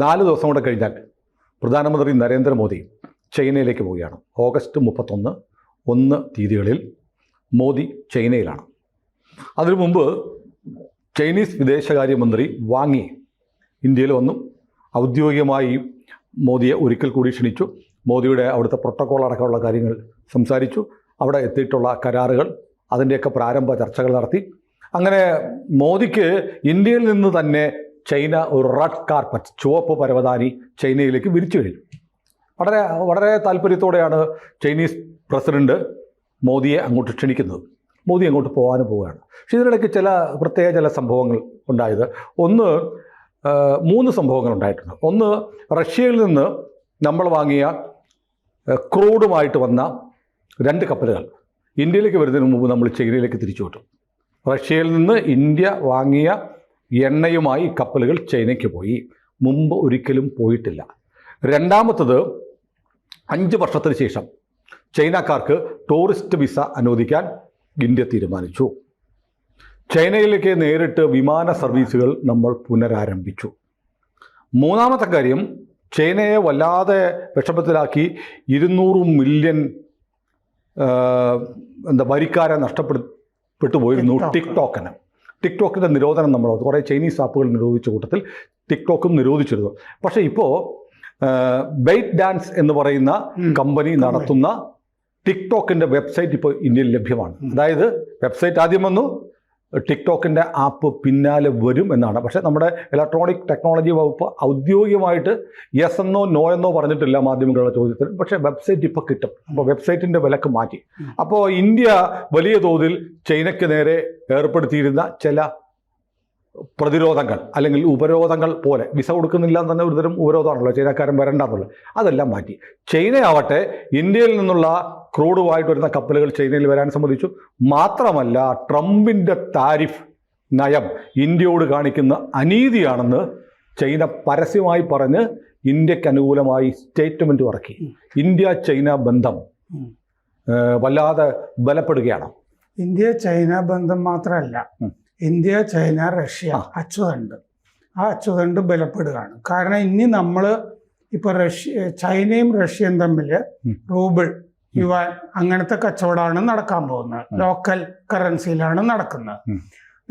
നാല് ദിവസം കൂടെ കഴിഞ്ഞാൽ പ്രധാനമന്ത്രി നരേന്ദ്രമോദി ചൈനയിലേക്ക് പോവുകയാണ്. ഓഗസ്റ്റ് മുപ്പത്തൊന്ന് ഒന്ന് തീയതികളിൽ മോദി ചൈനയിലാണ്. അതിനു മുമ്പ് ചൈനീസ് വിദേശകാര്യമന്ത്രി വാങ്ങി ഇന്ത്യയിൽ വന്നു. ഔദ്യോഗികമായി മോദിയെ ഒരിക്കൽ കൂടി ക്ഷണിച്ചു. മോദിയുടെ അവിടുത്തെ പ്രോട്ടോക്കോൾ അടക്കമുള്ള കാര്യങ്ങൾ സംസാരിച്ചു. അവിടെ എത്തിയിട്ടുള്ള കരാറുകൾ അതിന്റെയൊക്കെ പ്രാരംഭ ചർച്ചകൾ നടത്തി. അങ്ങനെ മോദിക്ക് ഇന്ത്യയിൽ നിന്ന് തന്നെ ചൈന ഒരു റെഡ് കാർപ്പറ്റ് ചുവപ്പ് പരവതാനി ചൈനയിലേക്ക് വിരിച്ചു കഴിഞ്ഞു വളരെ വളരെ താല്പര്യത്തോടെയാണ് ചൈനീസ് പ്രസിഡന്റ് മോദിയെ അങ്ങോട്ട് ക്ഷണിക്കുന്നത്. മോദി അങ്ങോട്ട് പോകാനും പോവുകയാണ്. പക്ഷേ ഇതിനിടയ്ക്ക് ചില പ്രത്യേക ചില സംഭവങ്ങൾ ഉണ്ടായത്. ഒന്ന് മൂന്ന് സംഭവങ്ങൾ ഉണ്ടായിട്ടുണ്ട്. ഒന്ന് റഷ്യയിൽ നിന്ന് നമ്മൾ വാങ്ങിയ ക്രൂഡുമായിട്ട് വന്ന രണ്ട് കപ്പലുകൾ ഇന്ത്യയിലേക്ക് വരുന്നതിന് മുമ്പ് നമ്മൾ ചൈനയിലേക്ക് തിരിച്ചു വിട്ടു. റഷ്യയിൽ നിന്ന് ഇന്ത്യ വാങ്ങിയ എണ്ണയുമായി കപ്പലുകൾ ചൈനയ്ക്ക് പോയി. മുമ്പ് ഒരിക്കലും പോയിട്ടില്ല. രണ്ടാമത്തത് അഞ്ച് വർഷത്തിന് ശേഷം ചൈനക്കാർക്ക് ടൂറിസ്റ്റ് വിസ അനുവദിക്കാൻ ഇന്ത്യ തീരുമാനിച്ചു. ചൈനയിലേക്ക് നേരിട്ട് വിമാന സർവീസുകൾ നമ്മൾ പുനരാരംഭിച്ചു. മൂന്നാമത്തെ കാര്യം ചൈനയെ വല്ലാതെ വിഷമത്തിലാക്കി ഇരുന്നൂറ് മില്യൺ എന്താ വരിക്കാരെ നഷ്ടപ്പെടുപ്പെട്ടു പോയിരുന്നു ടിക്ടോക്ക്. ടിക്ടോക്കിന്. ടിക്ടോക്കിന്റെ നിരോധനം നമ്മൾ കുറേ ചൈനീസ് ആപ്പുകൾ നിരോധിച്ച കൂട്ടത്തിൽ ടിക്ടോക്കും നിരോധിച്ചിരുന്നു. പക്ഷേ ഇപ്പോൾ ബൈറ്റ് ഡാൻസ് എന്ന് പറയുന്ന കമ്പനി നടത്തുന്ന ടിക്ടോക്കിന്റെ വെബ്സൈറ്റ് ഇപ്പോൾ ഇന്ത്യയിൽ ലഭ്യമാണ്. അതായത് വെബ്സൈറ്റ് ആദ്യം വന്നു ടിക്ടോക്കിന്റെ ആപ്പ് പിന്നാലെ വരും എന്നാണ്. പക്ഷേ നമ്മുടെ ഇലക്ട്രോണിക് ടെക്നോളജി വകുപ്പ് ഔദ്യോഗികമായിട്ട് യെസ് എന്നോ നോ എന്നോ പറഞ്ഞിട്ടില്ല മാധ്യമങ്ങളുടെ ചോദ്യത്തിന്. പക്ഷേ വെബ്സൈറ്റ് ഇപ്പോൾ കിട്ടും. അപ്പോൾ വെബ്സൈറ്റിന്റെ വിലക്ക് മാറ്റി. അപ്പോൾ ഇന്ത്യ വലിയ തോതിൽ ചൈനയ്ക്ക് നേരെ ഏർപ്പെടുത്തിയിരുന്ന ചില പ്രതിരോധങ്ങൾ അല്ലെങ്കിൽ ഉപരോധങ്ങൾ പോലെ. വിസ കൊടുക്കുന്നില്ല എന്ന് തന്നെ ഒരുതരം ഉപരോധമാണല്ലോ ചൈനക്കാരൻ വരണ്ടെന്നുള്ളത് അതെല്ലാം മാറ്റി. ചൈനയാവട്ടെ ഇന്ത്യയിൽ നിന്നുള്ള ക്രൂഡുമായിട്ട് വരുന്ന കപ്പലുകൾ ചൈനയിൽ വരാൻ സമ്മതിച്ചു. മാത്രമല്ല ട്രംപിന്റെ താരിഫ് നയം ഇന്ത്യയോട് കാണിക്കുന്ന അനീതിയാണെന്ന് ചൈന പരസ്യമായി പറഞ്ഞ് ഇന്ത്യയ്ക്ക് അനുകൂലമായി സ്റ്റേറ്റ്മെന്റ് ഇറക്കി. ഇന്ത്യ ചൈന ബന്ധം വല്ലാതെ ബലപ്പെടുകയാണ്. ഇന്ത്യ ചൈന ബന്ധം മാത്രമല്ല. India China Russia. അച്ചുതണ്ട്. ആ അച്ചുതണ്ട് ബലപ്പെടുകയാണ്. കാരണം ഇനി നമ്മൾ ഇപ്പൊ റഷ്യ ചൈനയും റഷ്യയും തമ്മിൽ. റൂബിൾ യുവാൻ അങ്ങനത്തെ കച്ചവടമാണ് നടക്കാൻ പോകുന്നത്. ലോക്കൽ കറൻസിയിലാണ് നടക്കുന്നത്.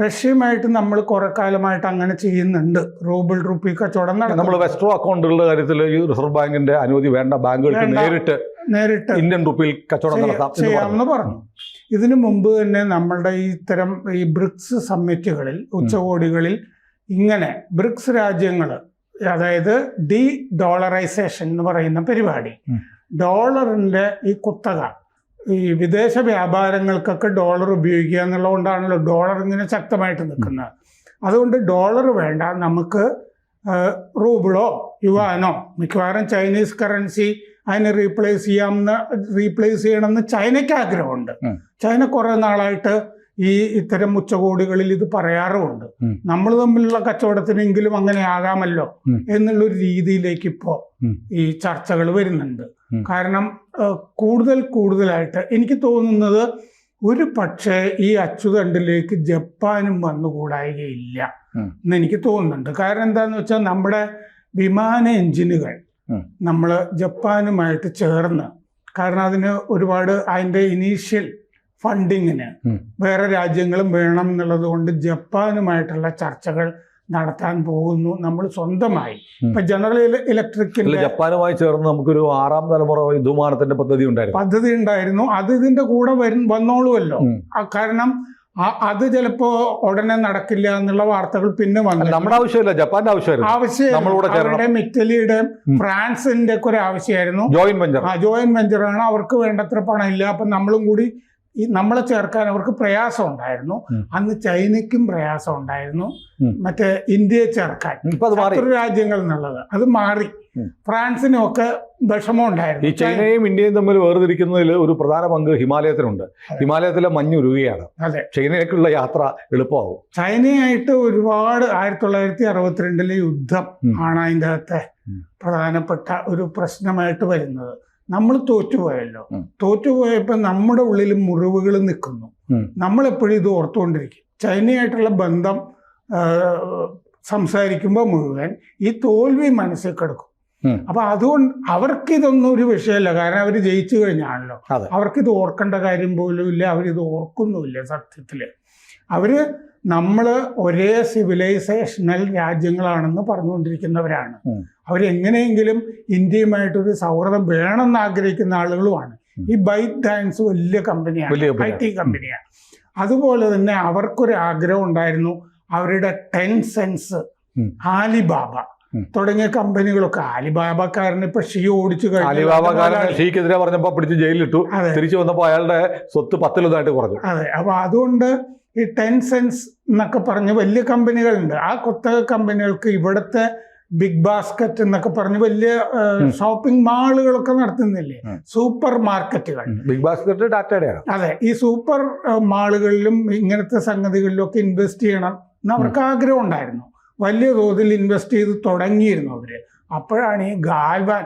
റഷ്യയുമായിട്ട് നമ്മൾ കുറെ കാലമായിട്ട് അങ്ങനെ ചെയ്യുന്നുണ്ട്. റൂബിൾ റുപ്പി കച്ചവടം നമ്മൾ വെസ്റ്റോ അക്കൗണ്ടുകളുടെ കാര്യത്തിൽ ഈ റിസർവ് ബാങ്കിന്റെ അനുമതി വേണ്ട ബാങ്കുകൾക്ക് നേരിട്ട് നേരിട്ട് ഇന്ത്യൻ റുപ്പിയിൽ കച്ചവടം നടത്താം. ചെയ്യാമെന്ന് പറഞ്ഞു ഇതിനു മുമ്പ് തന്നെ നമ്മളുടെ ഈ ഇത്തരം ഈ ബ്രിക്സ് സമ്മിറ്റുകളിൽ ഉച്ചകോടികളിൽ ഇങ്ങനെ ബ്രിക്സ് രാജ്യങ്ങൾ അതായത് ഡി ഡോളറൈസേഷൻ എന്ന് പറയുന്ന പരിപാടി. ഡോളറിന്റെ ഈ കുത്തക ഈ വിദേശ വ്യാപാരങ്ങൾക്കൊക്കെ ഡോളർ ഉപയോഗിക്കുക എന്നുള്ളതുകൊണ്ടാണല്ലോ ഡോളർ ഇങ്ങനെ ശക്തമായിട്ട് നിൽക്കുന്നത് അതുകൊണ്ട് ഡോളർ വേണ്ട നമുക്ക് റൂബിളോ യുവാനോ മിക്കവാറും ചൈനീസ് കറൻസി അതിനെ റീപ്ലേസ് ചെയ്യാമെന്ന് റീപ്ലേസ് ചെയ്യണമെന്ന് ചൈനയ്ക്ക് ആഗ്രഹമുണ്ട്. ചൈന കുറെ നാളായിട്ട് ഈ ഇത്തരം ഉച്ചകോടികളിൽ ഇത് പറയാറുമുണ്ട്. നമ്മൾ തമ്മിലുള്ള കച്ചവടത്തിനെങ്കിലും അങ്ങനെ ആകാമല്ലോ. എന്നുള്ളൊരു രീതിയിലേക്ക് ഇപ്പോൾ ഈ ചർച്ചകൾ വരുന്നുണ്ട് കാരണം കൂടുതൽ കൂടുതലായിട്ട് എനിക്ക് തോന്നുന്നത് ഒരു പക്ഷേ ഈ അച്ചുതണ്ടിലേക്ക് ജപ്പാനും വന്നുകൂടായികയില്ല എന്ന് എനിക്ക് തോന്നുന്നുണ്ട് കാരണം എന്താന്ന് വെച്ചാൽ നമ്മുടെ വിമാന എഞ്ചിനുകൾ. നമ്മൾ ജപ്പാനുമായിട്ട് ചേർന്ന് കാരണം അതിന് ഒരുപാട് അതിന്റെ ഇനീഷ്യൽ ഫണ്ടിങ്ങിന് വേറെ രാജ്യങ്ങളും വേണം എന്നുള്ളത് കൊണ്ട് ജപ്പാനുമായിട്ടുള്ള ചർച്ചകൾ നടത്താൻ പോകുന്നു. നമ്മൾ സ്വന്തമായി. ഇപ്പൊ ജനറൽ ഇലക്ട്രിക്കൽ ഇലക്ട്രിക്കിന്റെ ജപ്പാനുമായി ചേർന്ന് നമുക്കൊരു ആറാം തലമുറ വിമാനത്തിന്റെ പദ്ധതി ഉണ്ടായിരുന്നു. പദ്ധതി ഉണ്ടായിരുന്നു. അത് ഇതിന്റെ കൂടെ വരും വന്നോളുമല്ലോ. കാരണം അത് ചിലപ്പോ ഉടനെ നടക്കില്ല എന്നുള്ള വാർത്തകൾ പിന്നെ വന്നു നമ്മുടെ ആവശ്യമില്ല ജപ്പാന്റെ ആവശ്യമായിരുന്നു. ആവശ്യം. അവരുടെയും ഇറ്റലിയുടെയും. ഫ്രാൻസിന്റെ ഒക്കെ ഒരു ആവശ്യമായിരുന്നു. Joint venture. ആ ജോയിന്റ് വെഞ്ചറാണ്. അവർക്ക് വേണ്ടത്ര പണമില്ല. അപ്പൊ നമ്മളും കൂടി ഈ നമ്മളെ ചേർക്കാൻ അവർക്ക് പ്രയാസം ഉണ്ടായിരുന്നു. അന്ന് ചൈനയ്ക്കും പ്രയാസം ഉണ്ടായിരുന്നു. മറ്റേ ഇന്ത്യയെ ചേർക്കാൻ. മറ്റൊരു രാജ്യങ്ങൾ എന്നുള്ളത്. അത് മാറി. ഫ്രാൻസിനും ഒക്കെ വിഷമം ഈ ഉണ്ടായിരുന്നു ചൈനയും ഇന്ത്യയും തമ്മിൽ വേർതിരിക്കുന്നതിൽ ഒരു പ്രധാന പങ്ക് ഹിമാലയത്തിനുണ്ട്. ഹിമാലയത്തിലെ മഞ്ഞ് ഉരുകയാണ് അതെ. ചൈനയിലേക്കുള്ള യാത്ര എളുപ്പമാവും. ചൈനയായിട്ട് ഒരുപാട് ആയിരത്തി തൊള്ളായിരത്തി അറുപത്തിരണ്ടിലെ യുദ്ധം ആണ് അതിന്റെ അകത്തെ പ്രധാനപ്പെട്ട ഒരു പ്രശ്നമായിട്ട് വരുന്നത്. നമ്മൾ തോറ്റുപോയല്ലോ തോറ്റുപോയപ്പോ തോറ്റുപോയപ്പോൾ നമ്മുടെ ഉള്ളിൽ മുറിവുകൾ നിൽക്കുന്നു. നമ്മൾ നമ്മളെപ്പോഴും ഇത് ഓർത്തുകൊണ്ടിരിക്കും. ചൈനയായിട്ടുള്ള ബന്ധം സംസാരിക്കുമ്പോൾ മുഴുവൻ ഈ തോൽവി മനസ്സിൽ കിടക്കും. അപ്പൊ അതുകൊണ്ട് അവർക്ക് ഇതൊന്നും ഒരു വിഷയമല്ല. കാരണം അവർ ജയിച്ചു കഴിഞ്ഞാണല്ലോ. അവർക്ക് ഇത് ഓർക്കേണ്ട കാര്യം പോലും ഇല്ല. അവരിത് ഓർക്കുന്നുമില്ല സത്യത്തിൽ. അവർ നമ്മൾ ഒരേ സിവിലൈസേഷണൽ രാജ്യങ്ങളാണെന്ന് പറഞ്ഞുകൊണ്ടിരിക്കുന്നവരാണ്. അവരെങ്ങനെയെങ്കിലും ഇന്ത്യയുമായിട്ടൊരു സൗഹൃദം വേണമെന്ന് ആഗ്രഹിക്കുന്ന ആളുകളുമാണ്. ഈ ബൈറ്റ് ഡാൻസ് വലിയ കമ്പനിയാണ് ഐ. ടി കമ്പനിയാണ് അതുപോലെ തന്നെ അവർക്കൊരു ആഗ്രഹം ഉണ്ടായിരുന്നു അവരുടെ ടെൻ സെൻസ് ആലിബാബ തുടങ്ങിയ കമ്പനികളൊക്കെ ആലിബാബക്കാരനെ ഇപ്പൊ ഷീ ഓടിച്ചു കഴിഞ്ഞു. ഷീക്കെതിരെ പറഞ്ഞപ്പോ പിടിച്ച് ജയിലിലിട്ടു. തിരിച്ചു വന്നപ്പോ അയാളുടെ സ്വത്ത് പത്തിലൊന്നായിട്ട് കുറഞ്ഞു. അതെ. അപ്പൊ അതുകൊണ്ട് ഈ ടെൻ സെൻസ് എന്നൊക്കെ പറഞ്ഞ് വലിയ കമ്പനികളുണ്ട്. ആ കുത്തക കമ്പനികൾക്ക് ഇവിടുത്തെ ബിഗ് ബാസ്ക്കറ്റ് എന്നൊക്കെ പറഞ്ഞ് വലിയ ഷോപ്പിംഗ് മാളുകളൊക്കെ നടത്തുന്നില്ലേ? സൂപ്പർ മാർക്കറ്റുകൾ ബിഗ് ബാസ്ക്കറ്റ് ടാറ്റയുടെയാണ് അതെ ഈ സൂപ്പർ മാളുകളിലും ഇങ്ങനത്തെ സംഗതികളിലും ഒക്കെ ഇൻവെസ്റ്റ് ചെയ്യണം എന്ന് അവർക്ക് ആഗ്രഹം ഉണ്ടായിരുന്നു വലിയ തോതിൽ ഇൻവെസ്റ്റ് ചെയ്ത് തുടങ്ങിയിരുന്നു അവർ. അപ്പോഴാണ് ഈ ഗാൽവാൻ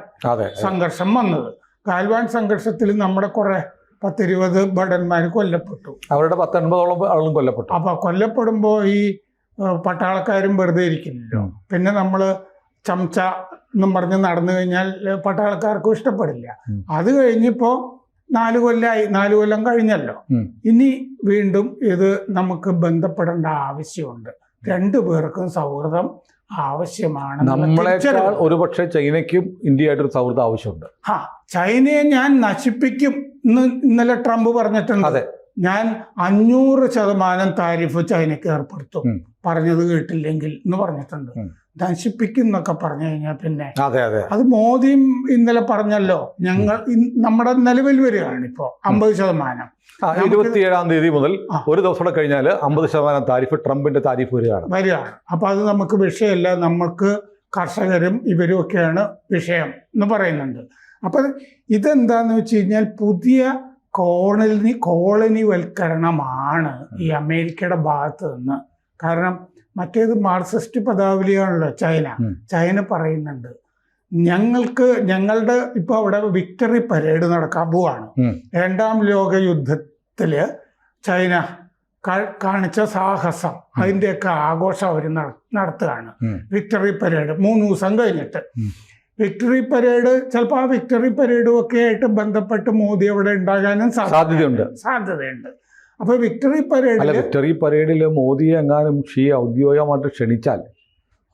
സംഘർഷം വന്നത്. ഗാൽവാൻ സംഘർഷത്തിൽ നമ്മുടെ കുറെ പത്തിരുപത് ഭടന്മാർ കൊല്ലപ്പെട്ടു. അവരുടെ പത്തൊൻപതോളം ആളും കൊല്ലപ്പെട്ടു. അപ്പൊ കൊല്ലപ്പെടുമ്പോൾ ഈ പട്ടാളക്കാരും വെറുതെ ഇരിക്കില്ലല്ലോ. പിന്നെ നമ്മൾ ചമച്ച എന്നും പറഞ്ഞ് നടന്നു കഴിഞ്ഞാൽ പട്ടാളക്കാർക്കും ഇഷ്ടപ്പെടില്ല. അത് കഴിഞ്ഞിപ്പോ നാല് കൊല്ലമായി നാല് കൊല്ലം കഴിഞ്ഞല്ലോ. ഇനി വീണ്ടും ഇത് നമുക്ക് ബന്ധപ്പെടേണ്ട ആവശ്യമുണ്ട്. രണ്ടു പേർക്കും സൗഹൃദം ആവശ്യമാണ് നമ്മളെക്കാൾ ഒരുപക്ഷെ ചൈനയ്ക്കും ഇന്ത്യയായിട്ടൊരു സൗഹൃദം ആവശ്യമുണ്ട്. ആ ചൈനയെ ഞാൻ നശിപ്പിക്കും. ഇന്നലെ ട്രംപ് പറഞ്ഞിട്ടുണ്ട്. ഞാൻ അഞ്ഞൂറ് ശതമാനം താരിഫ് ചൈനയ്ക്ക് ഏർപ്പെടുത്തും. പറഞ്ഞത് കേട്ടില്ലെങ്കിൽ എന്ന് പറഞ്ഞിട്ടുണ്ട്. നശിപ്പിക്കുന്നൊക്കെ പറഞ്ഞു കഴിഞ്ഞാൽ പിന്നെ അതെ മോദിയും ഇന്നലെ പറഞ്ഞല്ലോ ഞങ്ങൾ നമ്മുടെ നിലവിൽ വരികയാണ് ഇപ്പോ അമ്പത് ശതമാനം. ഇരുപത്തിയേഴാം തീയതി മുതൽ ഒരു ദിവസം കൂടെ കഴിഞ്ഞാൽ അമ്പത് ശതമാനം താരിഫ് ട്രംപിന്റെ താരിഫ് വരികയാണ്. വരികയാണ്. അപ്പൊ അത് നമുക്ക് വിഷയമല്ല നമുക്ക് കർഷകരും ഇവരും ഒക്കെയാണ് വിഷയം എന്ന് പറയുന്നുണ്ട്. അപ്പൊ ഇതെന്താന്ന് വെച്ച് കഴിഞ്ഞാൽ പുതിയ കോളനി കോളനിവൽക്കരണമാണ് ഈ അമേരിക്കയുടെ ഭാഗത്ത് നിന്ന്. കാരണം മറ്റേത് മാർക്സിസ്റ്റ് പദാവലിയാണല്ലോ ചൈന. ചൈന പറയുന്നുണ്ട് ഞങ്ങൾക്ക് ഞങ്ങളുടെ ഇപ്പൊ അവിടെ വിക്ടറി പരേഡ് നടക്കാൻ പോവാണ്. രണ്ടാം ലോക യുദ്ധത്തിൽ ചൈന കാണിച്ച സാഹസം അതിന്റെയൊക്കെ ആഘോഷം അവർ നടത്തുകയാണ്. വിക്ടറി പരേഡ് മൂന്ന് ദിവസം കഴിഞ്ഞിട്ട്. വിക്ടറി പരേഡ് ചിലപ്പോൾ ആ വിക്ടറി പരേഡും ഒക്കെ ആയിട്ട് ബന്ധപ്പെട്ട് മോദി അവിടെ ഉണ്ടാകാനും സാധ്യതയുണ്ട്. സാധ്യതയുണ്ട്. അപ്പൊ വിക്ടറി പരേഡ് വിക്ടറി പരേഡിൽ മോദിയെ എങ്ങാനും ഷീ ഔദ്യോഗികമായിട്ട് ക്ഷണിച്ചാൽ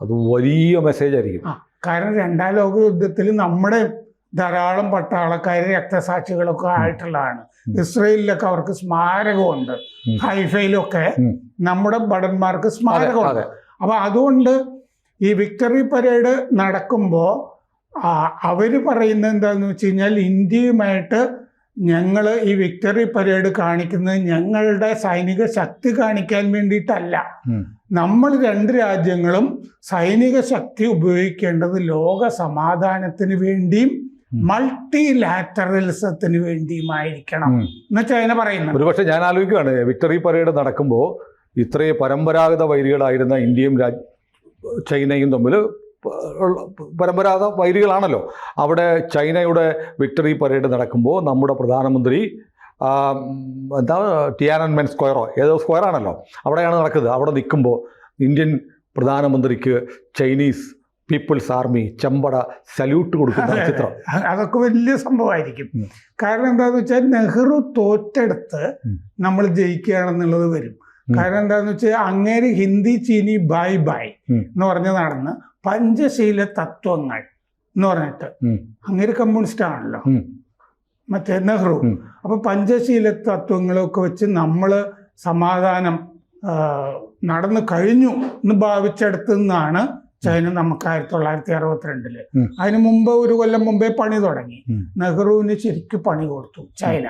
അത് വലിയ മെസ്സേജ് ആയിരിക്കും. കാരണം രണ്ടാം ലോക യുദ്ധത്തിൽ നമ്മുടെ ധാരാളം പട്ടാളക്കാർ രക്തസാക്ഷികളൊക്കെ ആയിട്ടുള്ളതാണ്. ഇസ്രയേലിലൊക്കെ അവർക്ക് സ്മാരകമുണ്ട്. ഹൈഫയിലൊക്കെ നമ്മുടെ ഭടന്മാർക്ക് സ്മാരകമുണ്ട്. അപ്പൊ അതുകൊണ്ട് ഈ വിക്ടറി പരേഡ് നടക്കുമ്പോൾ അവർ പറയുന്നത് എന്താണെന്ന് വെച്ച് കഴിഞ്ഞാൽ ഇന്ത്യയുമായിട്ട് ഞങ്ങൾ ഈ വിക്ടറി പരേഡ് കാണിക്കുന്നത് ഞങ്ങളുടെ സൈനിക ശക്തി കാണിക്കാൻ വേണ്ടിയിട്ടല്ല. നമ്മൾ രണ്ട് രാജ്യങ്ങളും സൈനിക ശക്തി ഉപയോഗിക്കേണ്ടത് ലോക സമാധാനത്തിന് വേണ്ടിയും. മൾട്ടി ലാറ്ററലിസത്തിന് വേണ്ടിയുമായിരിക്കണം. എന്നുവെച്ചാൽ എന്ന് ചൈന പറയുന്നത്. ഒരുപക്ഷെ ഞാൻ ആലോചിക്കുകയാണ് വിക്ടറി പരേഡ് നടക്കുമ്പോൾ ഇത്രയും പരമ്പരാഗത വൈരികളായിരുന്ന ഇന്ത്യയും ചൈനയും തമ്മിൽ പരമ്പരാഗത വൈരികളാണല്ലോ. അവിടെ ചൈനയുടെ വിക്ടറി പരേഡ് നടക്കുമ്പോൾ നമ്മുടെ പ്രധാനമന്ത്രി എന്താ ടിയാനൻമെൻ സ്ക്വയറോ ഏതോ സ്ക്വയറാണല്ലോ അവിടെയാണ് നടക്കുന്നത്. അവിടെ നിൽക്കുമ്പോൾ ഇന്ത്യൻ പ്രധാനമന്ത്രിക്ക് ചൈനീസ് പീപ്പിൾസ് ആർമി ചെമ്പട സല്യൂട്ട് കൊടുക്കുന്ന. ചിത്രം. അതൊക്കെ വലിയ സംഭവമായിരിക്കും. കാരണം എന്താണെന്ന് വെച്ചാൽ നെഹ്റു തോറ്റെടുത്ത് നമ്മൾ ജയിക്കുകയാണെന്നുള്ളത് വരും. കാരണം എന്താന്ന് വെച്ചാൽ അങ്ങേര് ഹിന്ദി ചീനി ബൈ ബൈ എന്ന് പറഞ്ഞ് നടന്ന് പഞ്ചശീല തത്വങ്ങൾ എന്ന് പറഞ്ഞിട്ട്. അങ്ങേര് കമ്മ്യൂണിസ്റ്റ് ആണല്ലോ. മറ്റേ നെഹ്റു. അപ്പൊ പഞ്ചശീല തത്വങ്ങളൊക്കെ വെച്ച് നമ്മൾ സമാധാനം നടന്നു കഴിഞ്ഞു എന്ന് ഭാവിച്ചെടുത്തു നിന്നാണ് ചൈന നമുക്ക് ആയിരത്തി തൊള്ളായിരത്തി അറുപത്തിരണ്ടിൽ. അതിന് മുമ്പ് ഒരു കൊല്ലം മുമ്പേ പണി തുടങ്ങി. നെഹ്റുവിന് ശരിക്കും പണി കൊടുത്തു ചൈന.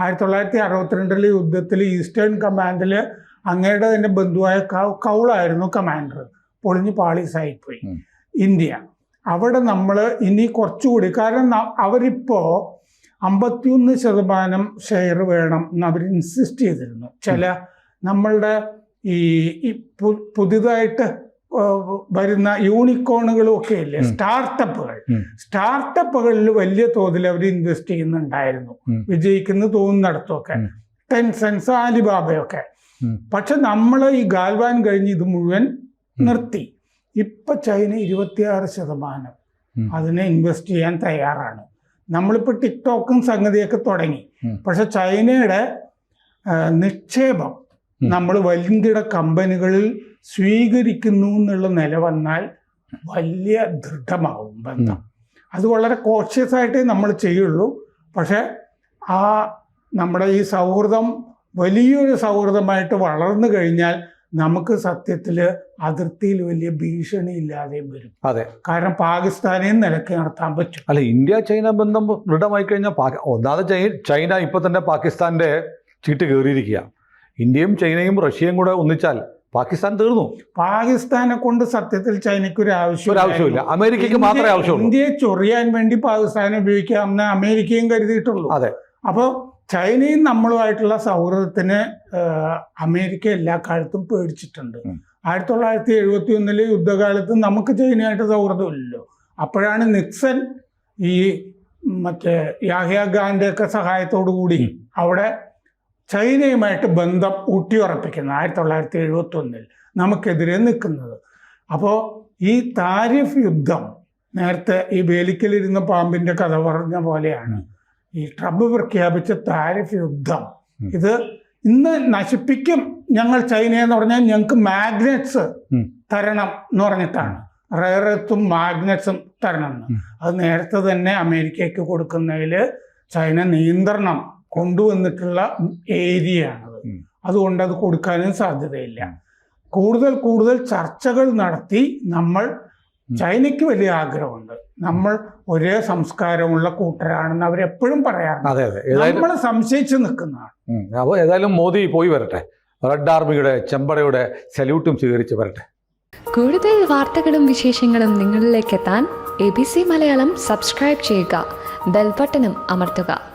ആയിരത്തി തൊള്ളായിരത്തി അറുപത്തിരണ്ടിലെ യുദ്ധത്തിൽ ഈസ്റ്റേൺ കമാൻഡിൽ അങ്ങയുടെ തന്നെ ബന്ധുവായ കൗളായിരുന്നു കമാൻഡർ പൊളിഞ്ഞ് പാളീസായിപ്പോയി. ഇന്ത്യ. അവിടെ നമ്മൾ ഇനി കുറച്ചുകൂടി കാരണം അവരിപ്പോൾ അവരിപ്പോ അമ്പത്തിയൊന്ന് ശതമാനം ഷെയർ വേണം എന്ന് അവർ ഇൻസിസ്റ്റ് ചെയ്തിരുന്നു. ചില നമ്മളുടെ ഈ പുതിയതായിട്ട് വരുന്ന യൂണിക്കോണുകളും ഒക്കെ ഇല്ലേ സ്റ്റാർട്ടപ്പുകൾ. സ്റ്റാർട്ടപ്പുകളിൽ വലിയ തോതിൽ അവർ ഇൻവെസ്റ്റ് ചെയ്യുന്നുണ്ടായിരുന്നു. വിജയിക്കുന്ന തോന്നുന്നിടത്തൊക്കെ. ടെൻസെൻസ് ആലിബാബയൊക്കെ. പക്ഷെ നമ്മൾ ഈ ഗാൽവാൻ കഴിഞ്ഞ് ഇത് മുഴുവൻ നിർത്തി. ഇപ്പം ചൈന ഇരുപത്തിയാറ് ശതമാനം. അതിനെ ഇൻവെസ്റ്റ് ചെയ്യാൻ തയ്യാറാണ്. നമ്മളിപ്പോൾ ടിക്ടോക്കും സംഗതിയൊക്കെ തുടങ്ങി. പക്ഷെ ചൈനയുടെ നിക്ഷേപം നമ്മൾ വൻകിട കമ്പനികളിൽ സ്വീകരിക്കുന്നു എന്നുള്ള നില വന്നാൽ വലിയ ദൃഢമാവും ബന്ധം. അത് വളരെ കോഷ്യസ് ആയിട്ടേ നമ്മൾ ചെയ്യുള്ളൂ. പക്ഷെ ആ നമ്മുടെ ഈ സൗഹൃദം വലിയൊരു സൗഹൃദമായിട്ട് വളർന്നു കഴിഞ്ഞാൽ നമുക്ക് സത്യത്തിൽ അതിർത്തിയിൽ വലിയ ഭീഷണി ഇല്ലാതെയും വരും. അതെ. കാരണം പാകിസ്ഥാനെയും നിലയ്ക്ക് നടത്താൻ പറ്റും. അല്ല ഇന്ത്യ ചൈന ബന്ധം ദൃഢമായി കഴിഞ്ഞാൽ ഒന്നാമത് ചൈന ഇപ്പൊ തന്നെ പാകിസ്ഥാന്റെ ചീട്ട് കയറിയിരിക്കുക ഇന്ത്യയും ചൈനയും റഷ്യയും കൂടെ ഒന്നിച്ചാൽ പാകിസ്ഥാൻ തീർന്നു. പാകിസ്ഥാനെ കൊണ്ട് സത്യത്തിൽ ചൈനയ്ക്ക് ഒരു ആവശ്യം ആവശ്യമില്ല. അമേരിക്കയ്ക്ക് മാത്രമേ ആവശ്യമുള്ളൂ. ഇന്ത്യയെ ചൊറിയാൻ വേണ്ടി പാകിസ്ഥാനെ ഉപയോഗിക്കാമെന്ന് അമേരിക്കയും കരുതിയിട്ടുള്ളൂ. അതെ. അപ്പോൾ ചൈനയും നമ്മളുമായിട്ടുള്ള സൗഹൃദത്തിന് അമേരിക്ക എല്ലാ കാലത്തും പേടിച്ചിട്ടുണ്ട്. ആയിരത്തി തൊള്ളായിരത്തി എഴുപത്തി ഒന്നിലെ യുദ്ധകാലത്ത് നമുക്ക് ചൈനയായിട്ട് സൗഹൃദമില്ലല്ലോ. അപ്പോഴാണ് നിക്സൺ ഈ മറ്റേ യാഹിയ ഖാന്റെ ഒക്കെ സഹായത്തോടു കൂടി. അവിടെ ചൈനയുമായിട്ട് ബന്ധം ഊട്ടിയുറപ്പിക്കുന്നത് ആയിരത്തി തൊള്ളായിരത്തി എഴുപത്തി ഒന്നിൽ നമുക്കെതിരെ നിൽക്കുന്നത്. അപ്പോൾ ഈ താരിഫ് യുദ്ധം നേരത്തെ ഈ വേലിക്കലിരുന്ന പാമ്പിന്റെ കഥ പറഞ്ഞ പോലെയാണ്. ഈ ട്രംപ് പ്രഖ്യാപിച്ച താരിഫ് യുദ്ധം. ഇത് ഇന്ന് നശിപ്പിക്കും ഞങ്ങൾ ചൈന എന്ന് പറഞ്ഞാൽ ഞങ്ങൾക്ക് മാഗ്നറ്റ്സ് തരണം എന്ന് പറഞ്ഞിട്ടാണ്. റയറത്തും മാഗ്നറ്റ്സും തരണം. എന്ന് അത് നേരത്തെ തന്നെ അമേരിക്കയ്ക്ക് കൊടുക്കുന്നതിൽ ചൈന നിയന്ത്രണം കൊണ്ടുവന്നിട്ടുള്ള ഏരിയയാണ് ഉം. അതുകൊണ്ട് അത് കൊടുക്കാനും സാധ്യതയില്ല. കൂടുതൽ കൂടുതൽ ചർച്ചകൾ നടത്തി നമ്മൾ. ചൈനയ്ക്ക് വലിയ ആഗ്രഹമുണ്ട്. നമ്മൾ ഒരേ സംസ്കാരമുള്ള കൂട്ടരാണെന്ന് അവരെപ്പോഴും പറയാറുണ്ട്. അതെ അതെ. നമ്മൾ സംശയിച്ചു നിൽക്കുന്നതാണ്. അപ്പോൾ ഏതായാലും മോദി പോയി വരട്ടെ. റെഡ് ആർമിയുടെ ചെമ്പടയുടെ സല്യൂട്ടും സ്വീകരിച്ച് വരട്ടെ. കൂടുതൽ വാർത്തകളും വിശേഷങ്ങളും നിങ്ങളിലേക്ക് എത്താൻ A B C Malayalam subscribe ചെയ്യുക. ബെൽബട്ടനും അമർത്തുക.